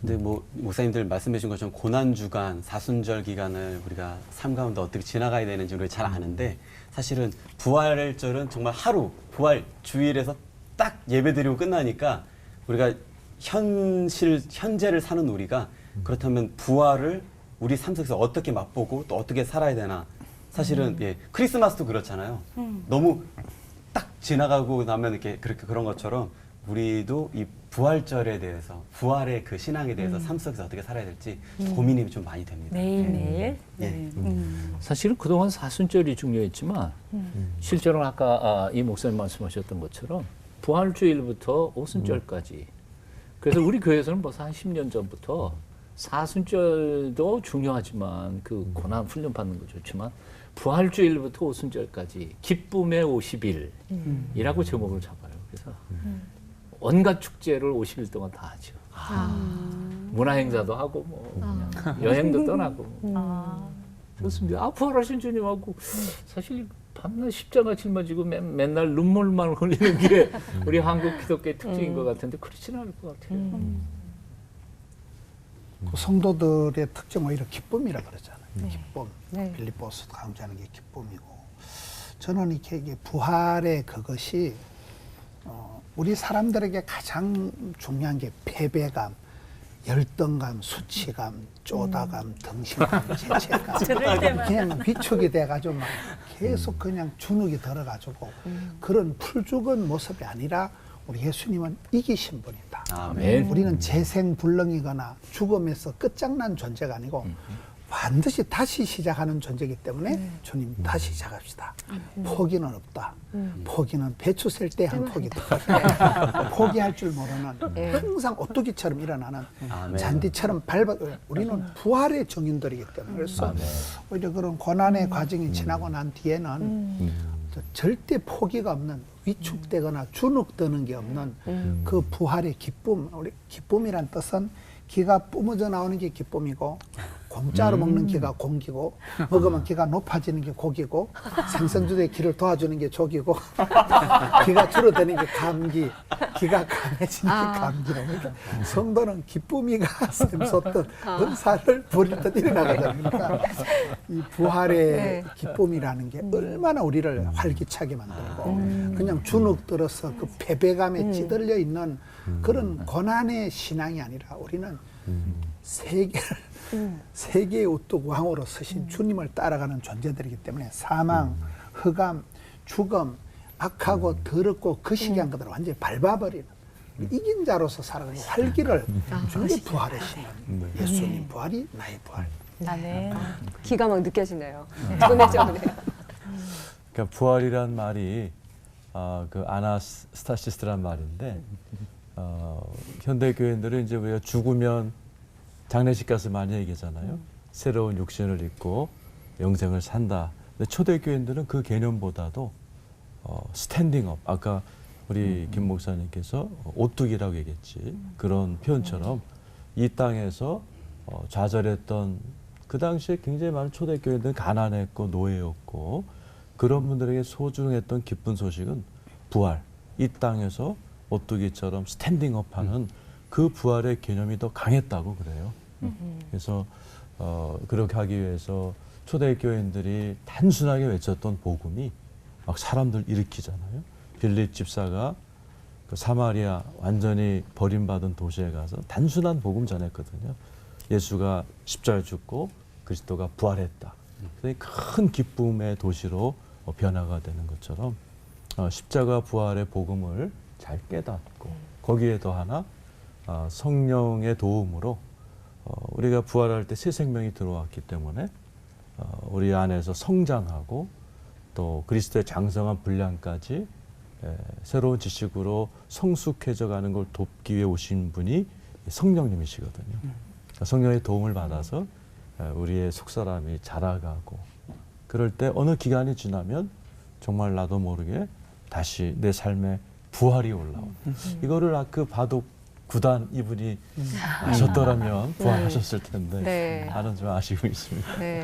근데 뭐 목사님들 말씀해 주신 것처럼 고난 주간, 사순절 기간을 우리가 삶 가운데 어떻게 지나가야 되는지 우리가 잘 아는데 사실은 부활절은 정말 하루 부활 주일에서 딱 예배드리고 끝나니까 우리가 현실 현재를 사는 우리가 그렇다면 부활을 우리 삶 속에서 어떻게 맛보고 또 어떻게 살아야 되나? 사실은 예 크리스마스도 그렇잖아요. 너무 딱 지나가고 나면 이렇게 그렇게 그런 것처럼 우리도 이 부활절에 대해서 부활의 그 신앙에 대해서 삶 속에서 어떻게 살아야 될지 고민이 좀 많이 됩니다. 매일매일. 예. 네. 음. 사실은 그동안 사순절이 중요했지만 실제로 아까 아, 이 목사님 말씀하셨던 것처럼 부활주일부터 오순절까지 그래서 우리 교회에서는 벌써 한 10년 전부터 사순절도 중요하지만 그 고난 훈련 받는 거 좋지만 부활주일부터 오순절까지 기쁨의 50일이라고 제목을 잡아요. 그래서 온갖 축제를 50일 동안 다 하죠. 문화 행사도 하고 뭐 그냥 여행도 떠나고 뭐. 아. 좋습니다. 아, 부활하신 주님하고 사실 밤낮 십자가 짊어지고 맨, 맨날 눈물만 흘리는 게 우리 한국 기독교의 특징인 것 같은데 그렇지는 않을 것 같아요. 그 성도들의 특징 오히려 기쁨이라 그러잖아요. 기쁨. 네. 빌립보스도 강조하는 게 기쁨이고 저는 이렇게 이게 부활의 그것이 어, 우리 사람들에게 가장 중요한 게 패배감, 열등감, 수치감, 쪼다감, 등신감, 죄책감 들을 때마다. 그냥 위축이 돼가지고 막 계속 그냥 주눅이 들어가지고 그런 풀죽은 모습이 아니라 우리 예수님은 이기신 분이다. 아멘. 우리는 재생불능이거나 죽음에서 끝장난 존재가 아니고 반드시 다시 시작하는 존재이기 때문에 주님 다시 시작합시다. 포기는 없다. 포기는 배추 셀 때 한 포기다. 포기할 줄 모르는 항상 오뚜기처럼 일어나는 아멘. 잔디처럼 밟아 우리는 부활의 정인들이기 때문에 그래서 오히려 그런 고난의 과정이 지나고 난 뒤에는 저 절대 포기가 없는 위축되거나 주눅드는 게 없는 그 부활의 기쁨 우리 기쁨이란 뜻은 기가 뿜어져 나오는 게 기쁨이고 공짜로 먹는 기가 공기고 먹으면 기가 높아지는 게 고기고 생선주의 기를 도와주는 게 족이고 기가 줄어드는 게 감기 기가 강해지는 게 감기라니까 성도는 기쁨이가 샘솟듯 은사를 부릴 듯 일어나거든요. 그러니까 이 부활의 네. 기쁨이라는 게 얼마나 우리를 활기차게 만들고 그냥 주눅 들어서 그 패배감에 찌들려 있는 그런 고난의 신앙이 아니라 우리는 세계를 세계의 우뚝 왕으로 서신 주님을 따라가는 존재들이기 때문에 사망, 흑암, 죽음, 악하고 더럽고 거시기한 것들을 완전히 밟아버리는 이긴 자로서 살아가는 활기를 게 부활의 신앙. 예수님 부활이 나의 부활. 나네. 기가 막 느껴지네요. 보내줘네요. 그러니까 부활이란 말이 아, 그 아나스타시스란 말인데 어, 현대 교인들은 이제 우리가 죽으면 장례식 가서 많이 얘기하잖아요. 새로운 육신을 입고 영생을 산다. 근데 초대 교인들은 그 개념보다도 어, 스탠딩업. 아까 우리 김 목사님께서 오뚝이라고 얘기했지. 그런 표현처럼 이 땅에서 어, 좌절했던 그 당시에 굉장히 많은 초대 교인들은 가난했고 노예였고 그런 분들에게 소중했던 기쁜 소식은 부활. 이 땅에서 오뚜기처럼 스탠딩업하는 그 부활의 개념이 더 강했다고 그래요. 그래서 어, 그렇게 하기 위해서 초대 교인들이 단순하게 외쳤던 복음이 막 사람들 일으키잖아요. 빌립 집사가 그 사마리아 완전히 버림받은 도시에 가서 단순한 복음 전했거든요. 예수가 십자가에 죽고 그리스도가 부활했다. 큰 기쁨의 도시로 어, 변화가 되는 것처럼 어, 십자가 부활의 복음을 잘 깨닫고 거기에 더 하나 어, 성령의 도움으로 어, 우리가 부활할 때 새 생명이 들어왔기 때문에 어, 우리 안에서 성장하고 또 그리스도의 장성한 분량까지 에, 새로운 지식으로 성숙해져 가는 걸 돕기 위해 오신 분이 성령님이시거든요. 그러니까 성령의 도움을 받아서 에, 우리의 속사람이 자라가고 그럴 때 어느 기간이 지나면 정말 나도 모르게 다시 내 삶에 부활이 올라오고 이거를 아- 그 바둑 구단 이분이 아셨더라면 부활하셨을 텐데 네. 나는 좀 아쉬움이 있습니다. 네.